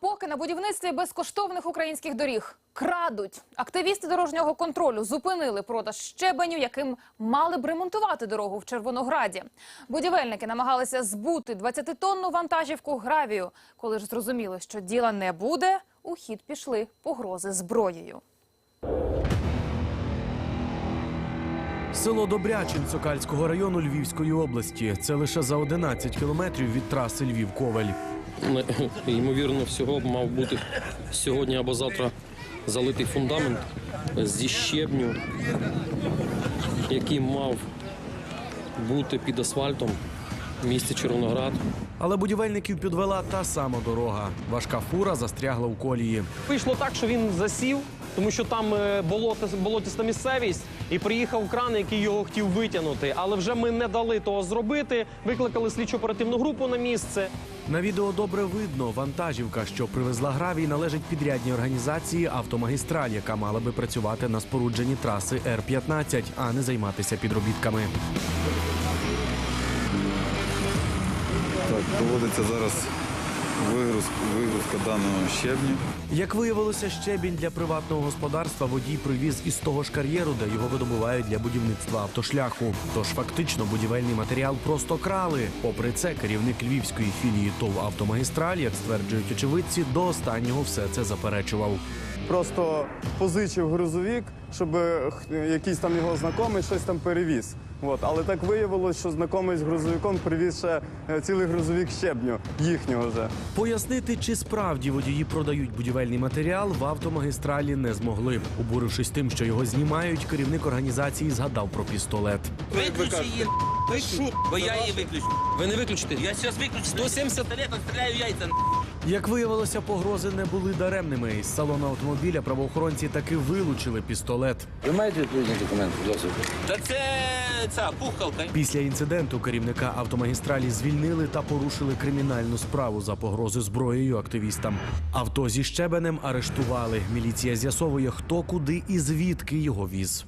поки на будівництві безкоштовних українських доріг крадуть. Активісти дорожнього контролю зупинили продаж щебеню, яким мали б ремонтувати дорогу в Червонограді. Будівельники намагалися збути 20-тонну вантажівку гравію. Коли ж зрозуміли, що діла не буде, у хід пішли погрози зброєю. Село Добрячин Сокальського району Львівської області. Це лише за 11 кілометрів від траси Львів-Ковель. Ми, Ймовірно, всього мав бути сьогодні або завтра залитий фундамент зі щебню, який мав бути під асфальтом в місті Червоноград. Але будівельників підвела та сама дорога. Важка фура застрягла у колії. Вийшло так, що він засів, тому що там е, болото, болотиста місцевість, і приїхав кран, який його хотів витягнути. Але вже ми не дали того зробити. Викликали слідчо-оперативну групу на місце. На відео добре видно, вантажівка, що привезла гравій, належить підрядній організації «Автомагістраль», яка мала би працювати на спорудженні траси Р-15, а не займатися підробітками. Так, проводиться зараз вигрузка, вигрузка даного щебню. Як виявилося, щебінь для приватного господарства водій привіз із того ж кар'єру, де його видобувають для будівництва автошляху. Тож фактично будівельний матеріал просто крали. Попри це, керівник львівської філії ТОВ «Автомагістраль», як стверджують очевидці, до останнього все це заперечував. Просто позичив грузовик, щоб е, х- якийсь там його знайомий щось там перевіз. От. Але так виявилось, що знайомий з грузовиком привіз ще е, цілий грузовик щебню, їхнього вже. Пояснити, чи справді водії продають будівельний матеріал, в автомагістралі не змогли. Обурившись тим, що його знімають, керівник організації згадав про пістолет. Виключи її, бо я її виключу. Ви не виключите? Я зараз виключу. 170 пістолетом стріляю яйця. Як виявилося, погрози не були даремними. Із салону автомобіля правоохоронці таки вилучили пістолет. Ви маєте відповідні документи, будь ласка? Та це ця пухкалка. Після інциденту керівника автомагістралі звільнили та порушили кримінальну справу за погрози зброєю активістам. Авто зі щебенем арештували. Міліція з'ясовує, хто куди і звідки його віз.